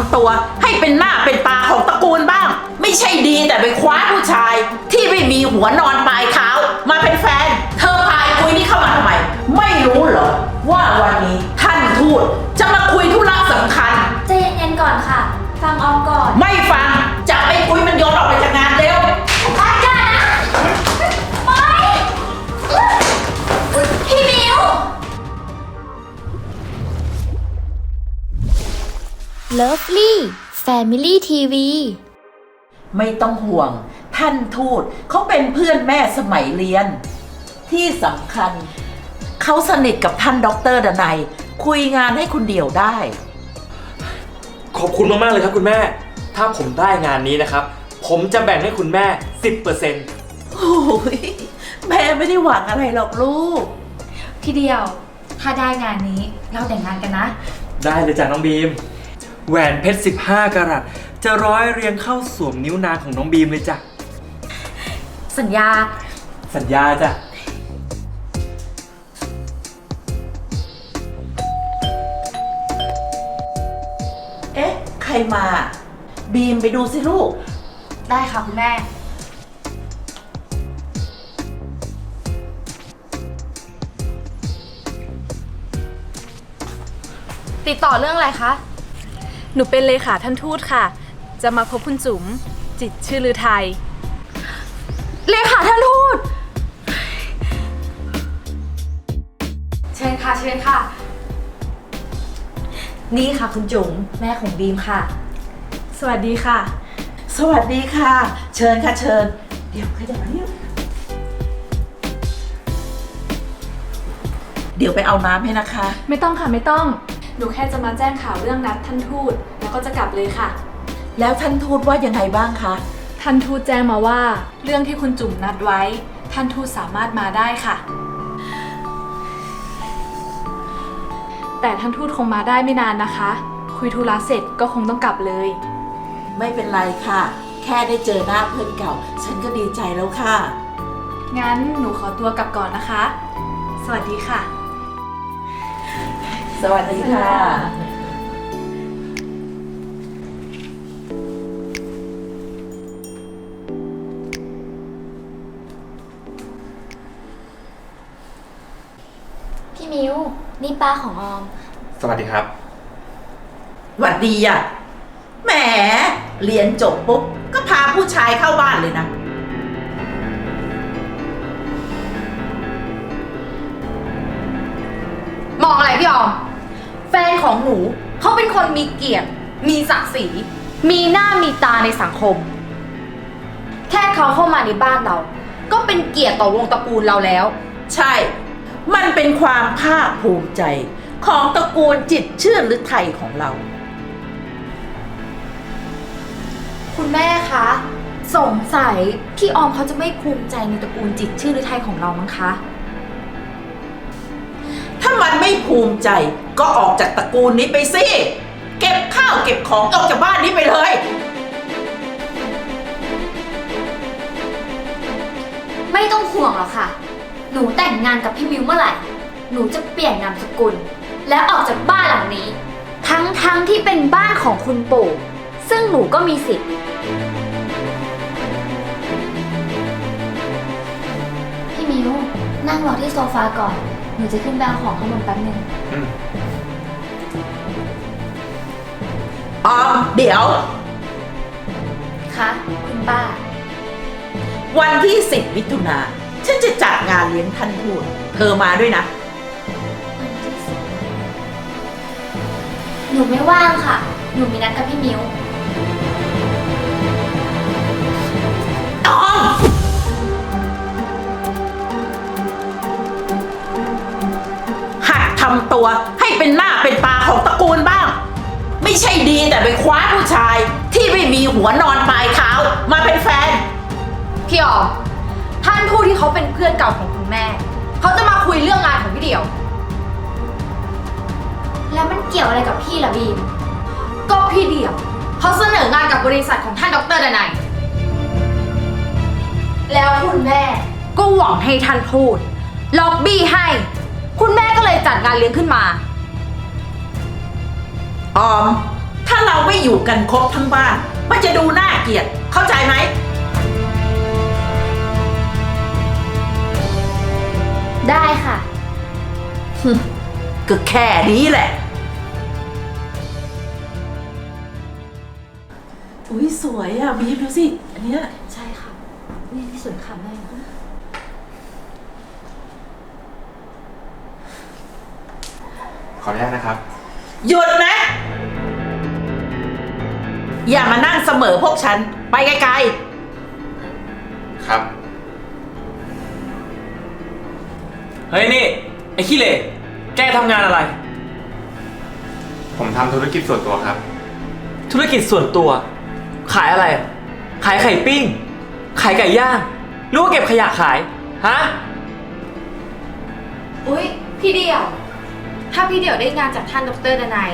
ำตัวให้เป็นหน้าเป็นตาของตระกูลบ้าง ไม่ใช่ดีแต่ไปคว้าผู้ชาย ที่ไม่มีหัวนอนปลายเท้ามาเป็นแฟน เธอพายคุยนี่เข้ามาทำไม ไม่รู้เหรอว่าวันนี้ Lovely Family TV ไม่ต้องห่วง ท่านทูตเขาเป็นเพื่อนแม่สมัยเรียน ที่สำคัญ เขาสนิทกับท่านด็อกเตอร์ดนัย คุยงานให้คุณเดี่ยวได้ ขอบคุณมาก ๆ เลยครับคุณแม่ ถ้าผมได้งานนี้นะครับ ผมจะแบ่งให้คุณแม่ 10%โอ้ยแม่ไม่ได้หวังอะไรหรอกลูก พี่เดียว ถ้าได้งานนี้เราแต่งงานกันนะ ได้เลยจ้ะน้องบีม แหวนเพชร 15กะรัตจะร้อยเรียงเข้าสวมนิ้วนางของน้องบีมเลยจ้ะ สัญญา สัญญาจ้ะ เอ๊ะ ใครมา บีมไปดูสิลูก ได้ค่ะคุณแม่ ติดต่อเรื่องอะไรคะ หนูเป็นเลขาท่านทูตค่ะ จะมาพบคุณจุ๋มจิตรชื่อลือไทย เลขาท่านทูต เชิญค่ะ เชิญค่ะ นี่ค่ะคุณจุ๋มแม่ของบีมค่ะ สวัสดีค่ะ สวัสดีค่ะ เชิญค่ะเชิญ เดี๋ยวขยับมาเนี่ยเดี๋ยวไปเอาน้ำให้นะคะ ไม่ต้องค่ะไม่ต้อง หนูแค่จะมาแจ้งข่าวเรื่องนัดท่านทูตแล้วก็จะกลับเลยค่ะ แล้วท่านทูตว่ายังไงบ้างคะ ท่านทูตแจ้งมาว่า เรื่องที่คุณจุ๋มนัดไว้ ท่านทูตสามารถมาได้ค่ะ แต่ท่านทูตคงมาได้ไม่นานนะคะ คุยธุระเสร็จก็คงต้องกลับเลย ไม่เป็นไรค่ะ แค่ได้เจอหน้าเพื่อนเก่า ฉันก็ดีใจแล้วค่ะ งั้นหนูขอตัวกลับก่อนนะคะ สวัสดีค่ะ สวัสดีค่ะ พี่มิว นี่ป้าของออม สวัสดีครับ หวัดดีอะ แหม เรียนจบปุ๊บ ก็พาผู้ชายเข้าบ้านเลยนะ มองอะไรพี่ออมแฟ นของหนู เขาเป็นคนมีเกียรติ มีศักดิ์ศรี มีหน้ามีตาในสังคม แค่เขาเข้ามาในบ้านเรา ก็เป็นเกียรติต่อวงตระกูลเราแล้ว ใช่ มันเป็นความภาคภูมิใจ ของตระกูลจิตรชื่อหรือไทยของเรา คุณแม่คะ สงสัยพี่ออมเขาจะไม่ภูมิใจในตระกูลจิตรชื่อฤทัยของเรามั้งคะ ถ้ามันไม่ภูมิใจก็ออกจากตระกูลนี้ไปสิ เก็บข้าวเก็บของออกจากบ้านนี้ไปเลย ไม่ต้องห่วงหรอกค่ะ หนูแต่งงานกับพี่มิวเมื่อไหร่ หนูจะเปลี่ยนนามสกุล และออกจากบ้านหลังนี้ ทั้งทั้งที่เป็นบ้านของคุณปู่ ซึ่งหนูก็มีสิทธิ์ พี่มิวนั่งรอที่โซฟาก่อน หนูจะขึ้นไปเอาของข้างบนแป๊บนึง ออมเดี๋ยว คะ คุณป้า วันที่ 10 มิถุนาฉันจะจัดงานเลี้ยงท่านทูตเธอมาด้วยนะ หนูไม่ว่างค่ะ หนูมีนัดกับพี่มิวำตัวให้เป็นหน้าเป็นตาของตระกูลบ้าง ไม่ใช่ดีแต่ไปคว้าผู้ชายที่ไม่มีหัวนอนปลายเท้ามาเป็นแฟน พี่ออมท่านผู้ที่เขาเป็นเพื่อนเก่าของคุณแม่ เขาจะมาคุยเรื่องงานของพี่เดี่ยว แล้วมันเกี่ยวอะไรกับพี่ล่ะบีม ก็พี่เดี่ยว เขาเสนองานกับบริษัทของท่านดรดนัยแล้วคุณแม่ ก็หวังให้ท่านพูด ล็อบบี้ให้ คุณแม่ก็เลยจัดงานเลี้ยงขึ้นมา ออม ถ้าเราไม่ให้อยู่กันครบทั้งบ้าน มันจะดูน่าเกลียด เข้าใจไหม ได้ค่ะ ก็แค่นี้แหละ อุ้ยสวยอะบีบดูสิ อันเนี้ย ใช่ค่ะ นี่ที่สวยค่ะแม่ ออนุญาตนะครับ หยุดนะ อย่ามานั่งเสมอพวกฉัน ไปไกลครับ เฮ้ยนี่ ไอ้ขี้เหร่แกทำงานอะไร ผมทำธุรกิจส่วนตัวครับ ธุรกิจส่วนตัว ขายอะไร ขายไข่ปิ้ง ขายไก่ย่างหรือว่าเก็บขยะขาย ฮะ อุ๊ย พี่เดี่ยว ถ้าพี่เดี่ยวได้งานจากท่านดรดนัย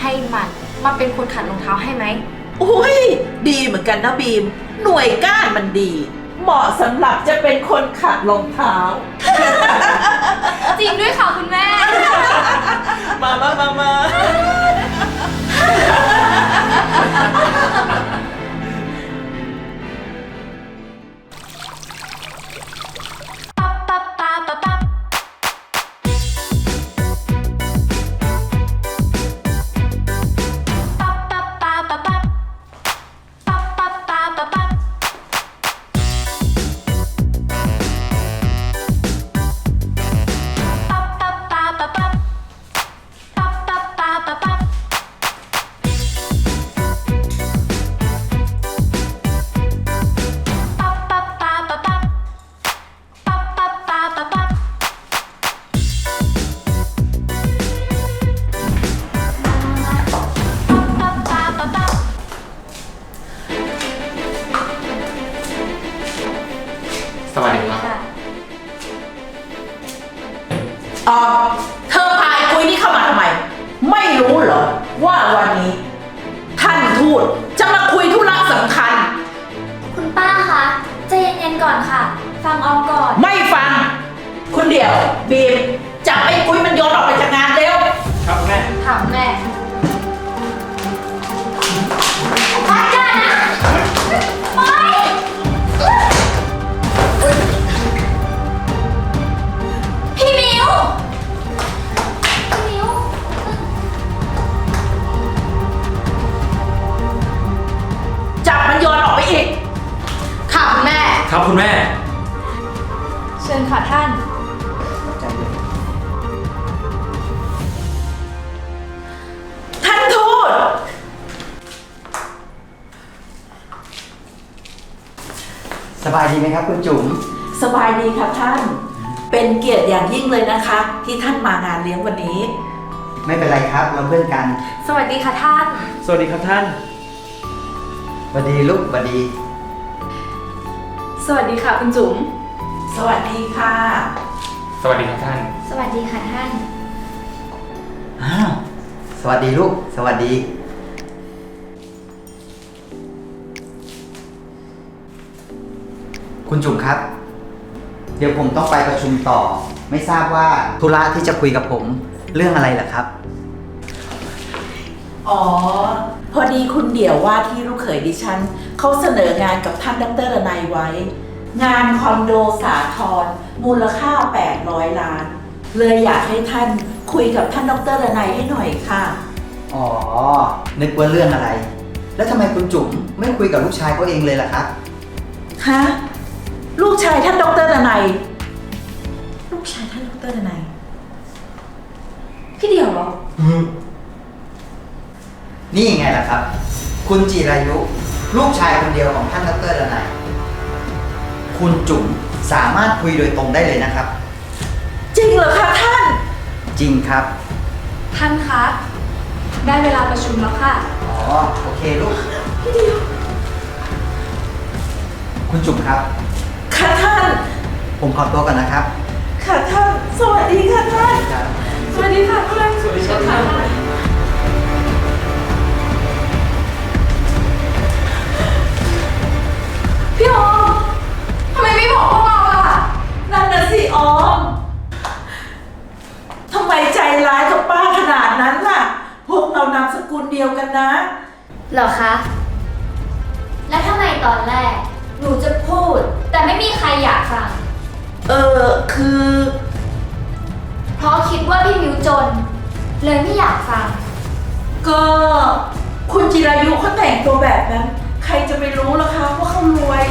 ให้มันมาเป็นคนขัดรองเท้าให้ไหมๆอุ้ยดีเหมือนกันนะบีม หน่วยก้านมันดี เหมาะสำหรับจะเป็นคนขัดรองเท้า จริงด้วยค่ะคุณแม่ มามามามา ดีไหมครับ คุณจุ๋มสบายดีค่ะท่าน เป็นเกียรติอย่างยิ่งเลยนะคะ ที่ท่านมางานเลี้ยงวันนี้ ไม่เป็นไรครับเราเพื่อนกันสวัสดีค่ะท่าน สวัสดีครับท่านสวัสดีลูกสวัสดี สวัสดีค่ะคุณจุ๋ม สวัสดีค่ะ สวัสดีครับท่าน สวัสดีค่ะท่าน อ้าว สวัสดีลูก สวัสดี คุณจุ๋มครับ เดี๋ยวผมต้องไปประชุมต่อ ไม่ทราบว่าธุระที่จะคุยกับผมเรื่องอะไรเหรอครับ อ๋อ พอดีคุณเดี่ยวว่าที่ลูกเขยดิฉันเขาเสนองานกับท่านดรระนัยไว้ งานคอนโดสาทรมูลค่า 800 ล้าน เลยอยากให้ท่านคุยกับท่านดรระนัยให้หน่อยค่ะ อ๋อ นึกว่าเรื่องอะไร แล้วทำไมคุณจุ๋มไม่คุยกับลูกชายเขาเองเลยล่ะครับ ฮะ ลูกชายท่านดรระนัยลูกชายท่านดรระนัยพี่เดี่ยวเหรอ นี่ไงล่ะครับ คุณจิรายุ ลูกชายคนเดียวของท่านดรดนัยคุณจุ๋มสามารถคุยโดยตรงได้เลยนะครับ จริงเหรอคะท่าน จริงครับ ท่านคะ ได้เวลาประชุมแล้วค่ะ อ๋อ โอเคลูกคุณจุ๋มครับ ค่ะท่าน ผมขอตัวก่อนนะครับ ค่ะท่าน สวัสดีค่ะท่านครับสวัสดีค่ะท่านสวัสดีครับพี่ ฟัง เออคือ เพราะคิดว่าพี่มิวจน เลยไม่อยากฟัง ก็คุณจิรายุเขาแต่งตัวแบบนั้น ใครจะไปรู้ล่ะคะว่าเขารวย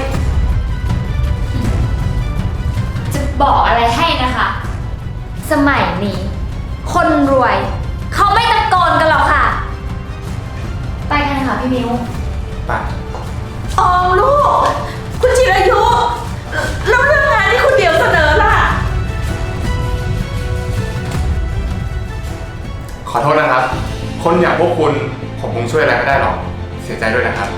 จะบอกอะไรให้นะคะ สมัยนี้ คนรวย เขาไม่ตะโกนกันหรอกค่ะ ไปกันค่ะพี่มิว ไป ออมลูก คุณจิรายุ ขอโทษนะครับ คนอย่างพวกคุณผมคงช่วยอะไรไม่ได้หรอก เสียใจด้วยนะครับ